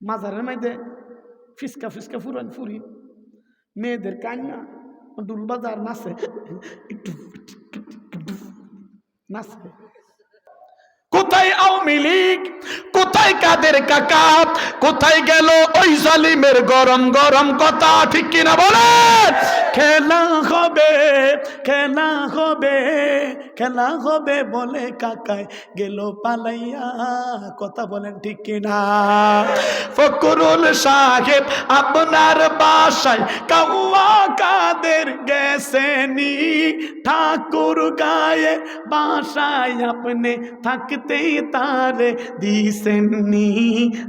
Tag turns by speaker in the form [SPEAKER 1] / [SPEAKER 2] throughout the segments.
[SPEAKER 1] মাজারের মধ্যে ফিসকা ফিসকা ফুরান ফুরি মেয়েদের কান্না ডুল বাজার নাচে একটু নাচে কোথায় আওয়ামী লীগ কোথায় কাদের কাকা? কোথায় গেল ওই জালিমের গরম গরম কথা? ঠিক কিনা বলেন খেলা হবে খেলা হবে খেলা হবে বলে কাকায় গেল পালাইয়া। কথা বলেন ঠিক কিনা? ফকরুল সাহেব আপনার বাসায় কাউয়া কাদের গেছেনি ঠাকুর গায়ে বাসায় আপনি থাকতে তারে দিছেননি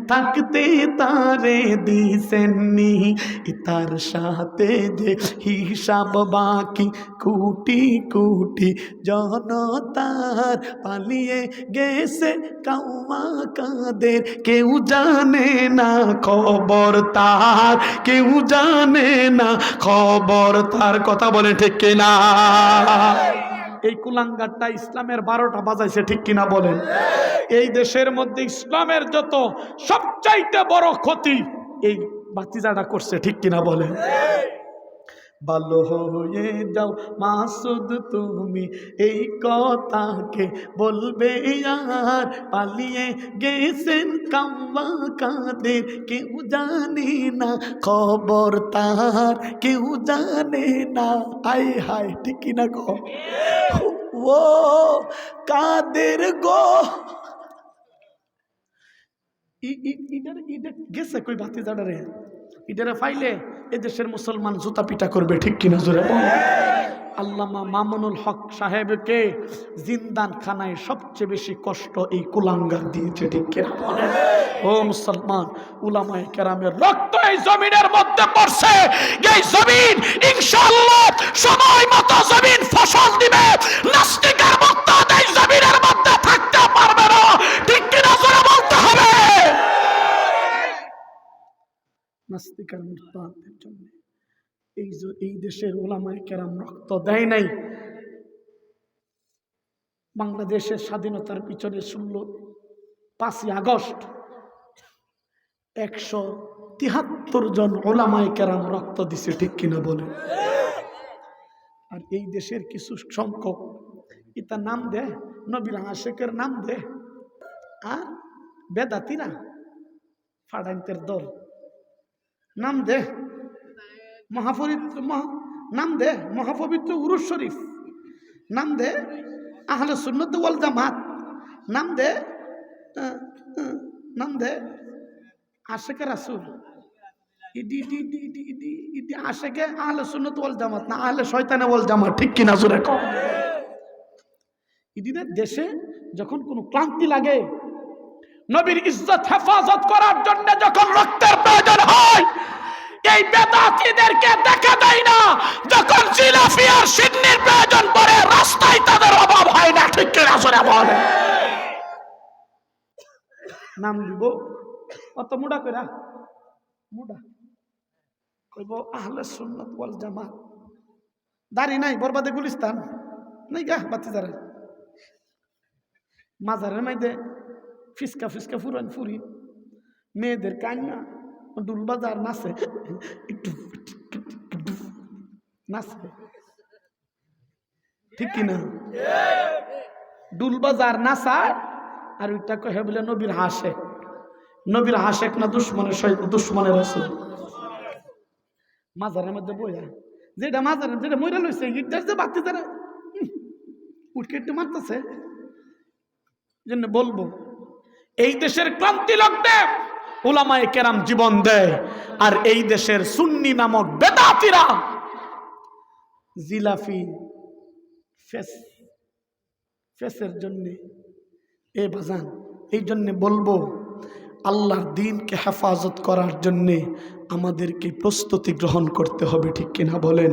[SPEAKER 1] থাকতে তারে দিছেননি তার সাথে যে হিসাব বাকি কুটি কুটি জনতার পালিয়ে গেছে কাউমা কাদের কেউ জানে না খবর তার কেউ জানে না খবর তার কথা বলে ঠিক কিনা এই কুলাঙ্গারটা ইসলামের বারোটা বাজাইছে ঠিক কিনা বলেন? এই দেশের মধ্যে ইসলামের যত সবচাইতে বড় ক্ষতি, এই বাতিজাটা করছে ঠিক কিনা বলেন? ভালো হয়ে যাও, মাসুদ তুমি। এই কথাকে বলবে আর পালিয়ে গেছেন কাম্মা কাদের, কেউ জানে না খবর তার, কেউ জানে না। আই হাই, ঠিক কিনা গো? ও, কাদের গো? গেছে কই ইডারে ফাইলে মুসলমান জুতা পিটা করবে, ঠিক আল্লামা মামুনুল হক সাহেবকে জিন্দান খানায় সবচেয়ে বেশি কষ্ট এই কুলাঙ্গার দিয়েছে, ঠিক ও মুসলমান, উলামায়ে কেরামের রক্ত এই জমিনের মধ্যে পড়ছে। এই জমিন সময় মতো জমিন ফসল দিবে এই জমিনের মধ্যে থাকতে পারবে না ঠিক কিনা জোরে বলতে হবে নাস্তিকার মুরতাদের জন্য। এই এই দেশের ওলামায় কেরাম রক্ত দেয় নাই। বাংলাদেশের স্বাধীনতার পিছনে ষোলো, পাঁচই আগস্ট একশো তিহাত্তর জন ওলামায় কেরাম রক্ত দিছে, ঠিক কিনা বলে আর এই দেশের কিছু সংখ্যক ইতা নাম দে? নবীর আশেকের নাম দে? আর বেদাতিরা ফাডাইতের দল। নাম দে। মহাপবিত্র মহা নাম দে। মহাপবিত্র উরুস শরীফ। নাম দে আহলে সুন্নত ওয়াল জামাত। নাম দে নাম দে আশেকে রাসুল। ইডি ইডি ইডি ইডি ইডি ইডি আশেকে আহলে সুন্নত ওয়াল জামাত না আহলে শয়তানে ওয়াল জামাত। ঠিক কিনা জোরে কম ইদিনের দেশে যখন কোনো ক্লান্তি লাগে নবীর ইজ্জত, হেফাজত করার জন্য যখন রক্তের প্রয়োজন হয়, এই বেদাতিদেরকে দেখা দেয় না। যখন জিলাফি আর সিন্নির প্রয়োজন পড়ে, রাস্তায় তাদের অভাব হয় না, ঠিক কিনা আসলে বলে নাম দিব? অত মুডা কইরা? মুডা? কইব, আহলে সুন্নাত ওয়াল জামাত। দাড়ি নাই, বরবাদে গুলিস্তান। নাই গা, বাতি যারা মাজারের মধ্যে ফিসকা ফিসকা ফুরান ফুরি। মেয়েদের কান্না ডুল বাজার নাচে। একটু নাচে। ঠিক কিনা? ডুল বাজার নাচায়, আর ওইটা কহে বলে, নবীর হাসে নবীর হাসেক না দুশ্মনের সহিত দুশ্মনের আছে মাজারের মধ্যে বইয়া, যেটা মাজারের যেটা মইরা লইছে, ইটার যে বাতি তারা উঠকে একটু মারতেছে। জন্য বলব এই দেশের ক্রান্তি লগ্নে ওলামায়ে কেরাম জীবন দেয়। আর এই দেশের সুন্নি নামক বেদাতিরা জিলাফি, ফেস, ফেসের জন্যে, এ বাজান, এই জন্যে বলব, আল্লাহর দিনকে হেফাজত করার জন্যে আমাদেরকে প্রস্তুতি গ্রহণ করতে হবে, ঠিক কিনা বলেন?